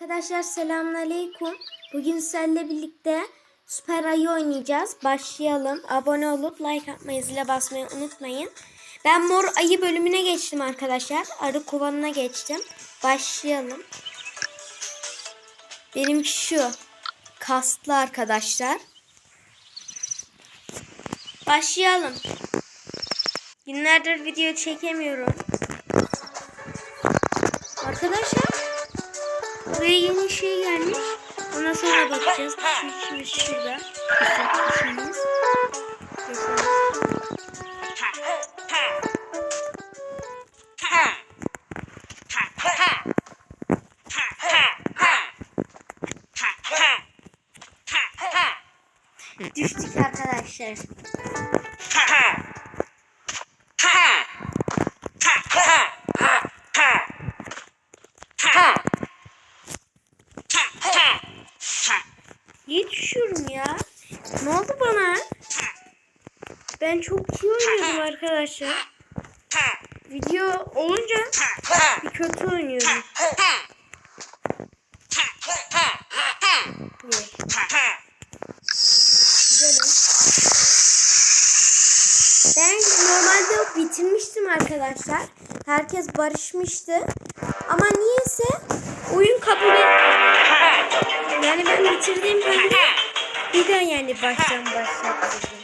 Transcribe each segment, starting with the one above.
Arkadaşlar selamünaleyküm. Bugün sizlerle birlikte Süper Ayı oynayacağız. Başlayalım. Abone olup like atmayı, zile basmayı unutmayın. Ben mor ayı bölümüne geçtim arkadaşlar. Arı kovanına geçtim. Başlayalım. Benim şu kaslı arkadaşlar. Başlayalım. Günlerdir video çekemiyorum. Şey gelmiş. Ona sonra bakacağız. İşimiz şurada. Bizim işimiz. Düştük arkadaşlar. Niye düşüyorum ya? Ne oldu bana? Çok iyi oynuyordum arkadaşlar. Video olunca bir kötü oynuyorum. Gidelim. Ben normalde bitirmiştim arkadaşlar. Herkes barışmıştı. Ama niyeyse oyun kabul etmedi. Yani ben bitirdiğim bölümde bir daha yani baştan başlattım.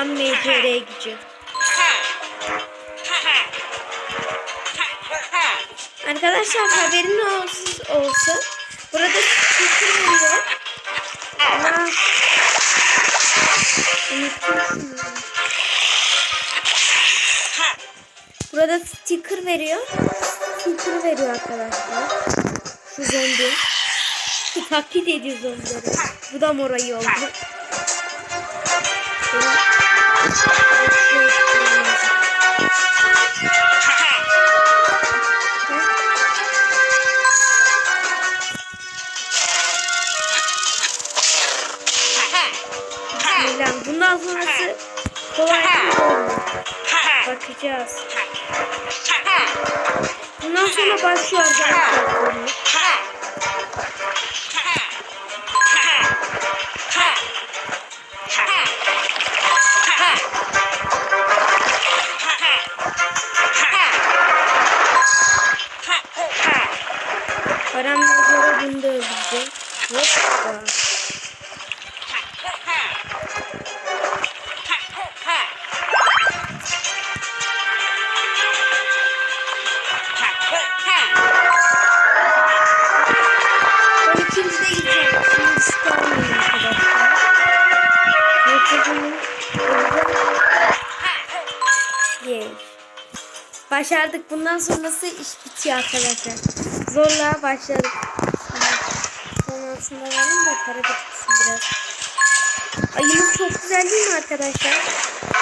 Baran MCR gücü. Arkadaşlar haberin olsun, olsun. Burada sticker veriyor. Ama. Burada sticker veriyor. Sticker veriyor arkadaşlar. Şu zombi. Taklit ediyor zombileri. Bu da morayı oldu. Bundan sonrası kolay. Bakacağız. Bundan sonra başlıyor arkadaşlar. Başardık. Bundan sonrası iş bitiyor arkadaşlar. Zorla başladık. Sonrasında verin de para bitsin biraz. Ayımız çok güzel değil mi arkadaşlar?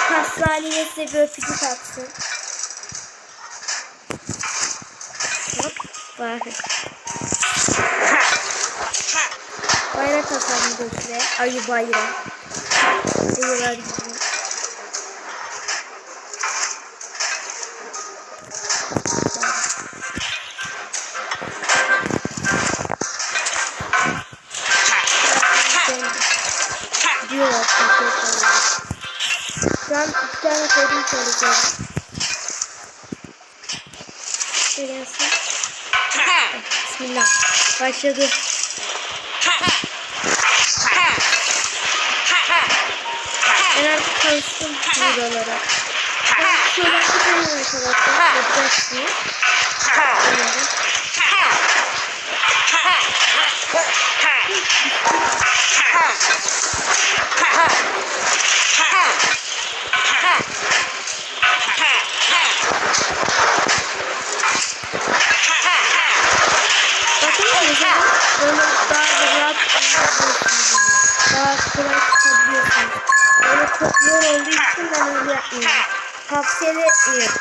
Kaslı haline size bir öpücük atsın. Hop. Bak. Bayrak atalım götüre. Ayı bayrağı. Ayılar gibi. Bismillah. Başladı. Ben artık çalıştım buralara. Ben şöyle yapacağım arkadaşlar. Yapacaksınız. Bunları. Bakın mesela böyle daha da rahat. Daha kolay tutabiliyorsunuz. Böyle çok zor olduğu için ben öyle yapmıyorum. Tavsiye etmiyorum.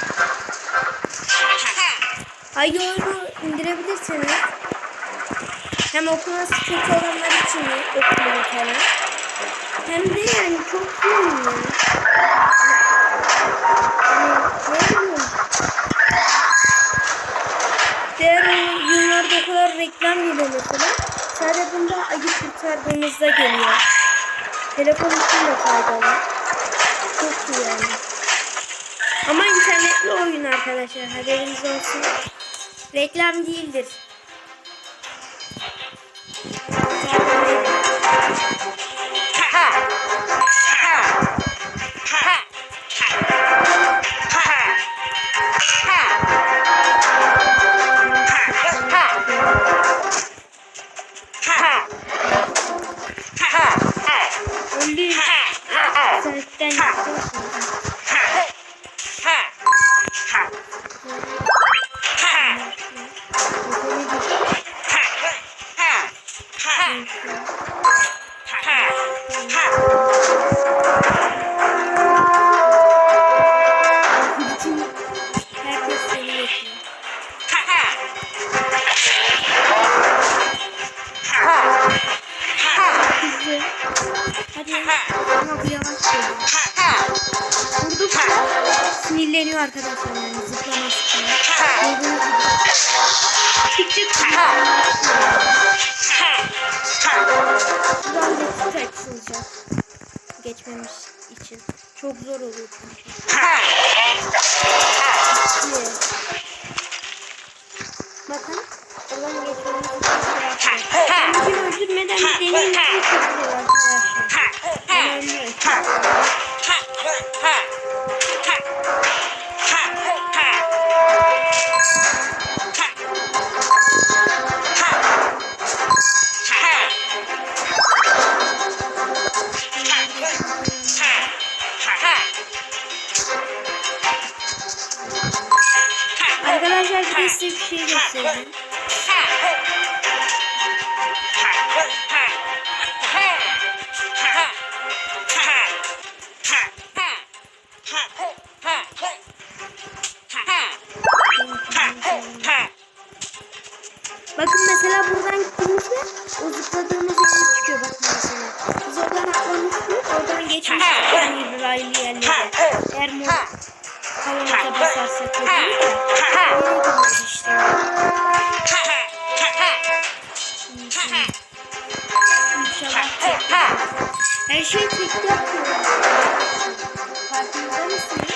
Hayır oyunu indirebilirsiniz. Hem okuması kötü olanlar için de okumayı falan. Hem de yani çok iyi oyun ya. Hani ne bileyim. O reklam geliyor mesela. Sadece bunda ayı kurtardığımızda geliyor. Telefon için de faydalı. Çok iyi yani. Ama internetli oyun arkadaşlar haberiniz olsun. Reklam değildir. Arkadaşlar yani zıplaması. Gördüğünüz gibi. Çık çık. Buradan geçiş açılacak. Geçmemiş için. Çok zor oluyor çünkü. Mesela buradan gittiğimizde o zıpladığımız yere çıkıyor bakın mesela. Biz oradan atlamıştık, oradan geçmiştik yani raylı yerlere. Eğer mor kavanoza basarsak dedim ya. Oraya gidiyoruz işte. Her şey tek yapıyor. Farkında mısınız?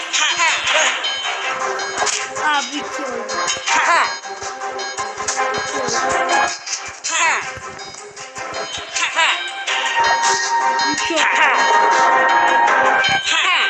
Aa bu iki oldu. İki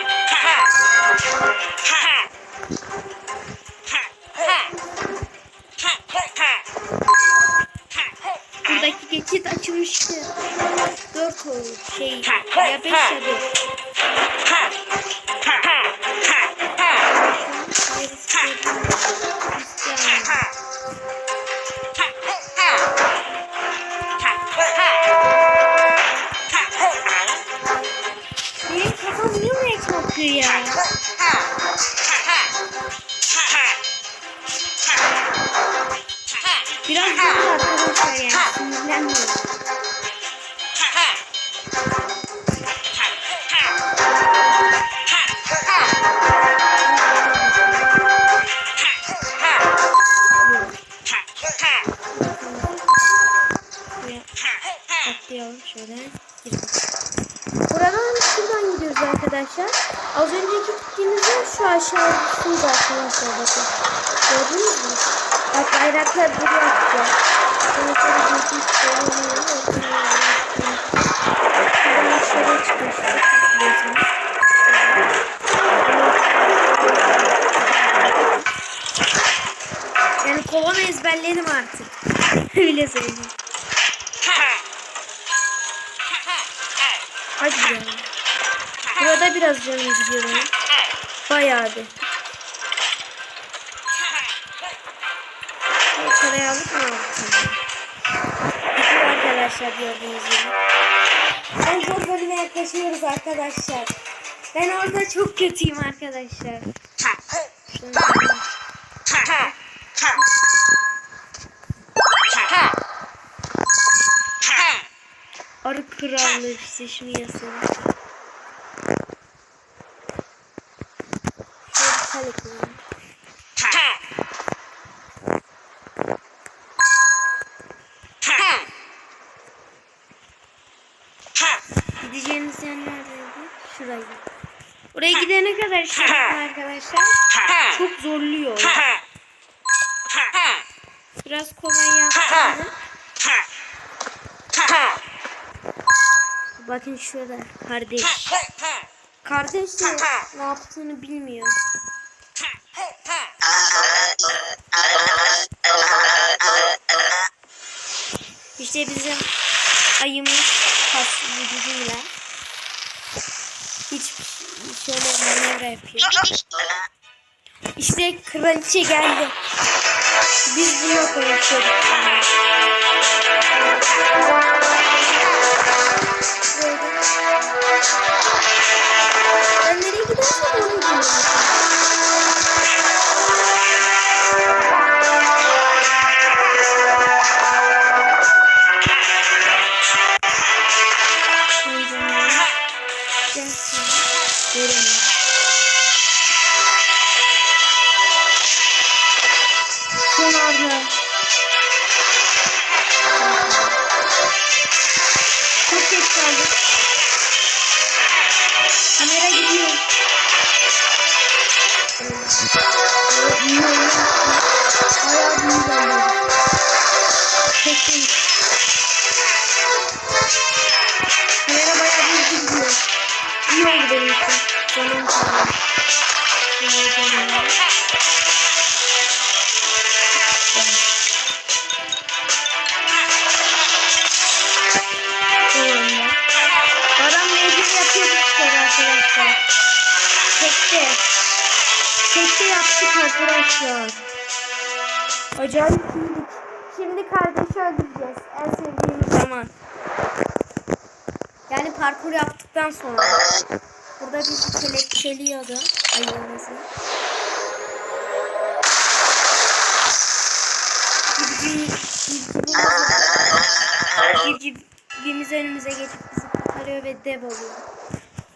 Yani kolanı ezberledim artık. Öyle söyleyeyim. Hadi ya. Burada biraz canım gidiyor benim. Bayağı bir. Parayı alıp ne yaptım? Gidiyor arkadaşlar gördüğünüz gibi. En zor bölüme yaklaşıyoruz arkadaşlar. Ben orada çok kötüyüm arkadaşlar. Krallığı seçmeyesi. Şöyle kale koyayım. Gideceğimiz yer neredeydi? Şuraydı. Oraya gidene kadar arkadaşlar çok zorluyor. Biraz kolay yapsaydım. Bakın şurada kardeş. Kardeş de ne yaptığını bilmiyor. İşte bizim ayımız kas vücuduyla hiç şöyle manevra yapıyor. İşte kraliçe geldi. Biz buna konuşuyoruz. Böyle. Ben nereye gidersem oraya gidiyorum. Bayağı büyük oldu. Çektim. Kamera bayağı büyük gidiyor. İyi oldu benim için. Canım canım. Adam mevcut yapıyor arkadaşlar. Tekte. Tekte yaptık arkadaşlar. Acayip iyiydik. Şimdi kardeşi öldüreceğiz. En sevdiğimiz zaman. Yani parkur yaptıktan sonra. Burada bizi kelepçeliyordu ayağımızı. Civcivimiz önümüze geçip bizi kurtarıyor ve dev oluyor.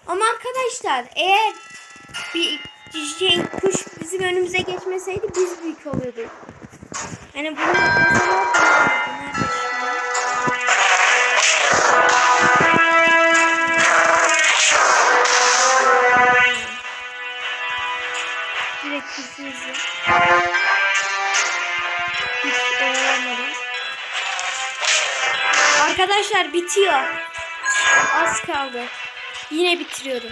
Ama arkadaşlar eğer bir şey, kuş bizim önümüze geçmeseydi biz büyük oluyorduk. Yani bunu mesela? Direkt. Arkadaşlar bitiyor. Az kaldı. Yine bitiriyorum.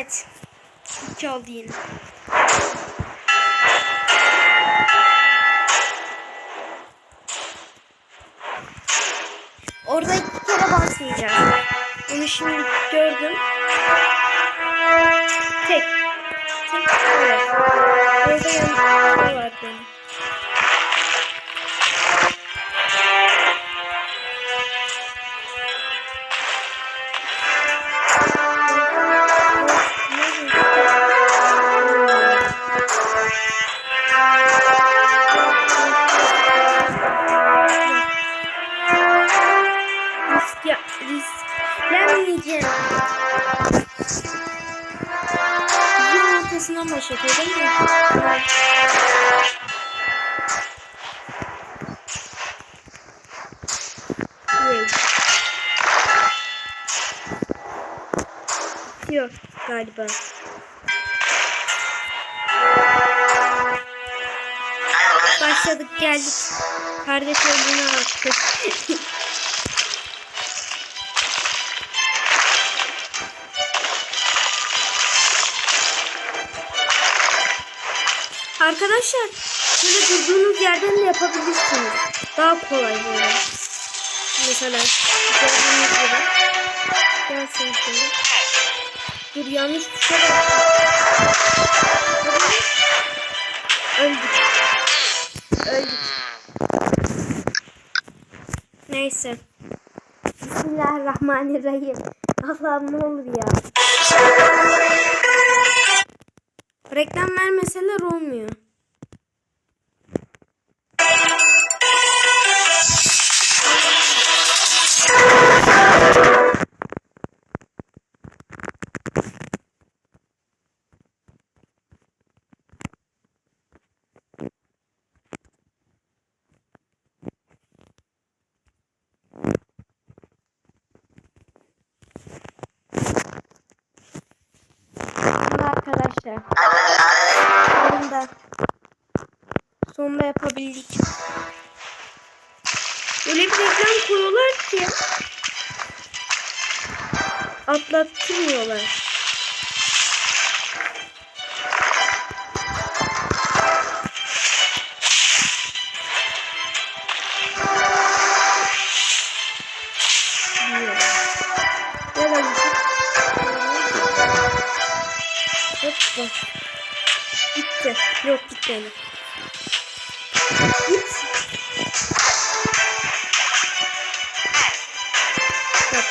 Evet. İki oldu yine. Orada iki kere basmayacağız. Bunu şimdi gördüm. Tek. Tek. Orada yanımda Ortasından başlatıyor değil mi? Yok galiba. Başladık geldik. Kardeş olduğuna baktık. Arkadaşlar şöyle durduğunuz yerden de yapabilirsiniz. Daha kolay böyle. Mesela gördüğünüz gibi. Gelsin şimdi. Dur yanlış tuşa bastım. Öldük. Öldük. Neyse. Bismillahirrahmanirrahim. Allah'ım ne olur ya. Reklam vermeseler olmuyor. машини. Іпс. Так,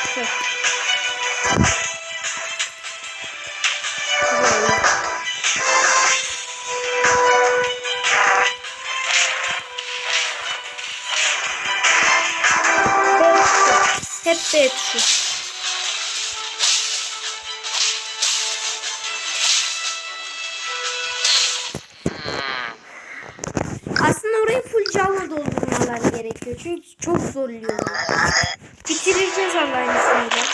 gerekiyor. Çünkü çok zorluyorlar. Bitireceğiz Allah'ın izniyle.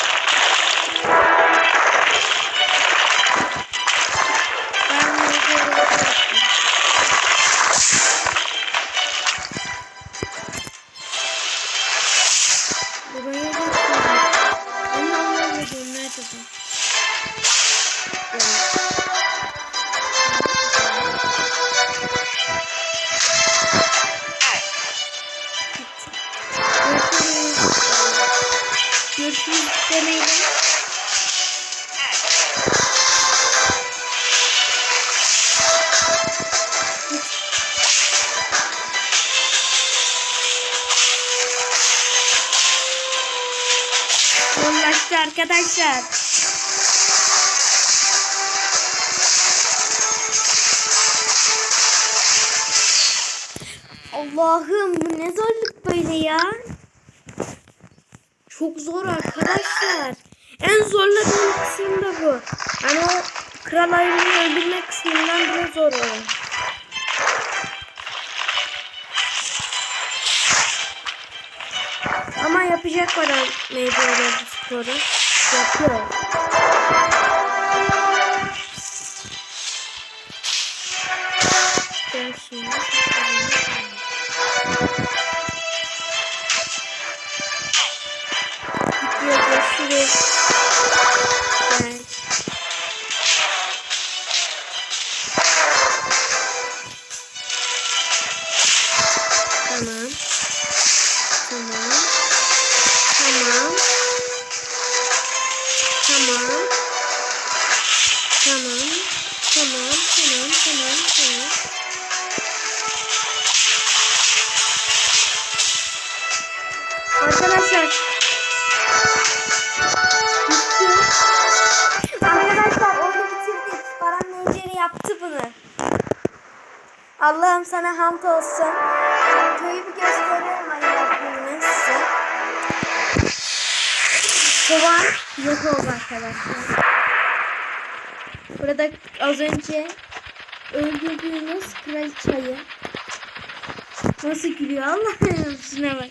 Arkadaşlar. Allah'ım bu ne zorluk böyle ya. Çok zor arkadaşlar. En zorladığım kısım da bu. Hani o kral ayrımını öldürme kısmından bile zor olan. Ama yapacak bana mecburen bu sporu. Yapıyor. Allah'ım sana hamd olsun. Köyü bir gösteriyorum ayı yaptığını size. Kovan yok oldu arkadaşlar. Burada az önce öldürdüğümüz kraliçayı nasıl gülüyor Allah'ım şuna bak.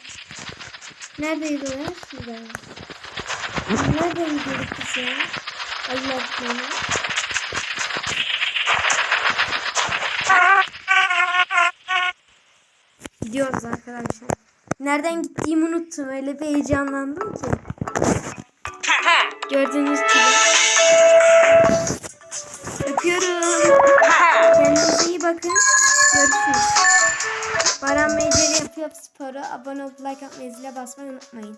Neredeydi o ya? Şurada. Nereden gidiyoruz biz ya? Allah arkadaşlar. Nereden gittiğimi unuttum. Öyle bir heyecanlandım ki. Gördüğünüz gibi. Öpüyorum. Kendinize iyi bakın. Görüşürüz. Baran Meceri yapıyor sporu. Abone olup like atmayı zile basmayı unutmayın.